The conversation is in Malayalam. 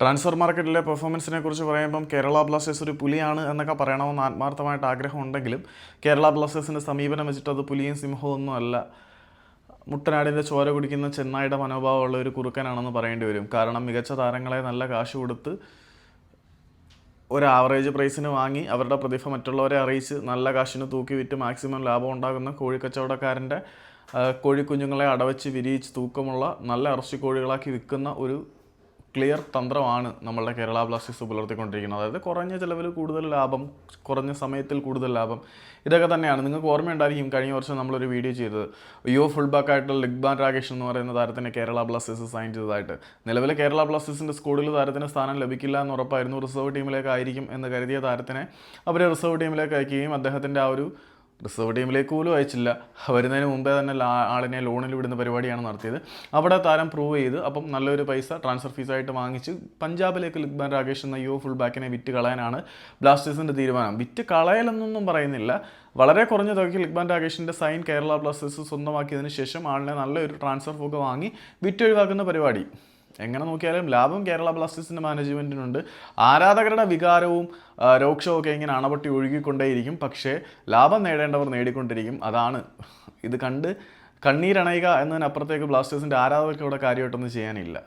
ട്രാൻസ്ഫർ മാർക്കറ്റിലെ പെർഫോമൻസിനെ കുറിച്ച് പറയുമ്പം കേരള ബ്ലാസ്റ്റേഴ്സ് ഒരു പുലിയാണ് എന്നൊക്കെ പറയണമെന്ന് ആത്മാർത്ഥമായിട്ട് ആഗ്രഹമുണ്ടെങ്കിലും കേരള ബ്ലാസ്റ്റേഴ്സിന്റെ സമീപനം വെച്ചിട്ട് അത് പുലിയും സിംഹവും ഒന്നും അല്ല. മുട്ടനാടിന്റെ ചോര കുടിക്കുന്ന ചെന്നായിയുടെ മനോഭാവമുള്ള ഒരു കുറുക്കനാണെന്ന് പറയേണ്ടി വരും. കാരണം മികച്ച താരങ്ങളെ നല്ല കാശ് കൊടുത്ത് ഒരു ആവറേജ് പ്രൈസിന് വാങ്ങി അവരുടെ പ്രതിഭ മറ്റുള്ളവരെ അറിയിച്ച് നല്ല കാശിന് തൂക്കി വിറ്റ് മാക്സിമം ലാഭം ഉണ്ടാകുന്ന കോഴിക്കച്ചവടക്കാരന്റെ കോഴിക്കുഞ്ഞുങ്ങളെ അടവച്ച് വിരിയിച്ച് തൂക്കമുള്ള നല്ല ഇറച്ചി കോഴികളാക്കി വിൽക്കുന്ന ഒരു ക്ലിയർ തന്ത്രമാണ് നമ്മളുടെ കേരള ബ്ലാസ്റ്റേഴ്സ് പുലർത്തിക്കൊണ്ടിരിക്കുന്നത്. അതായത് കുറഞ്ഞ ചിലവിൽ കൂടുതൽ ലാഭം കുറഞ്ഞ സമയത്തിൽ കൂടുതൽ ലാഭം ഇതൊക്കെ തന്നെയാണ്. നിങ്ങൾക്ക് ഓർമ്മയുണ്ടായിരിക്കും കഴിഞ്ഞ വർഷം നമ്മളൊരു വീഡിയോ ചെയ്തത്. യോ ഫുൾ ബാക്ക് ആയിട്ടുള്ള ലിഗ്ബാൻ രാകേഷ് എന്ന് പറയുന്ന താരത്തിനെ കേരള ബ്ലാസ്റ്റേഴ്സ് സൈൻ ചെയ്തതായിട്ട്. നിലവിലെ കേരള ബ്ലാസ്റ്റേഴ്സിന്റെ സ്കൂളിൽ താരത്തിന് സ്ഥാനം ലഭിക്കില്ല എന്ന് ഉറപ്പായിരുന്നു. റിസർവ് ടീമിലേക്ക് ആയിരിക്കും എന്ന് കരുതിയ താരത്തിനെ അവർ റിസർവ് ടീമിലേക്ക് അയക്കുകയും അദ്ദേഹത്തിന്റെ ആ ഒരു റിസർവ് ടീമിലേക്ക് പോലും അയച്ചില്ല. വരുന്നതിന് മുമ്പേ തന്നെ ആളിനെ ലോണിൽ വിടുന്ന പരിപാടിയാണ് നടത്തിയത്. അവിടെ താരം പ്രൂവ് ചെയ്ത് അപ്പം നല്ലൊരു പൈസ ട്രാൻസ്ഫർ ഫീസായിട്ട് വാങ്ങിച്ച് പഞ്ചാബിലേക്ക് ലിഗ്ബാൻ രാകേഷ് എന്ന യുവ ഫുൾ ബാക്കിനെ വിറ്റ് കളയാനാണ് ബ്ലാസ്റ്റേഴ്സിന്റെ തീരുമാനം. വിറ്റ് കളയലെന്നൊന്നും പറയുന്നില്ല. വളരെ കുറഞ്ഞ തുകയ്ക്ക് ലിഗ്ബാൻ രാകേഷിന്റെ സൈൻ കേരള ബ്ലാസ്റ്റേഴ്സ് സ്വന്തമാക്കിയതിന് ശേഷം ആളിനെ നല്ലൊരു ട്രാൻസ്ഫർ തുക വാങ്ങി വിറ്റൊഴിവാക്കുന്ന പരിപാടി. എങ്ങനെ നോക്കിയാലും ലാഭം കേരള ബ്ലാസ്റ്റേഴ്സിന്റെ മാനേജ്മെന്റിനുണ്ട് ആരാധകരുടെ വികാരവും രോക്ഷവും ഒക്കെ ഇങ്ങനെ അണപൊട്ടി ഒഴുകിക്കൊണ്ടേയിരിക്കും. പക്ഷേ ലാഭം നേടേണ്ടവർ നേടിക്കൊണ്ടിരിക്കും. അതാണ്. ഇത് കണ്ട് കണ്ണീരണയുക എന്നതിനപ്പുറത്തേക്ക് ബ്ലാസ്റ്റേഴ്സിന്റെ ആരാധകർക്ക് ഇവിടെ കാര്യമായിട്ടൊന്നും ചെയ്യാനില്ല.